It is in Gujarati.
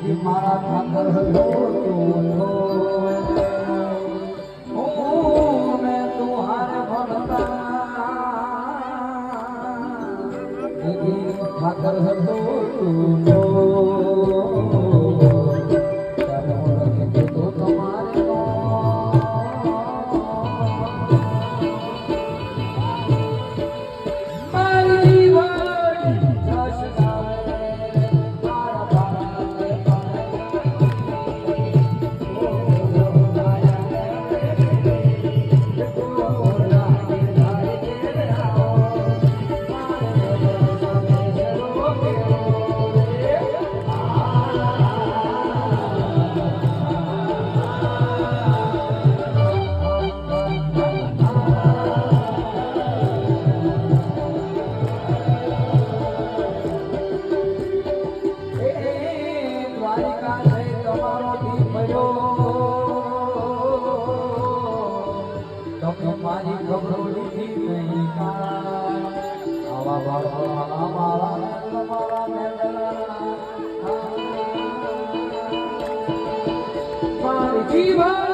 દીદી મારા દીદી ઠાકર હતો મારી જીવન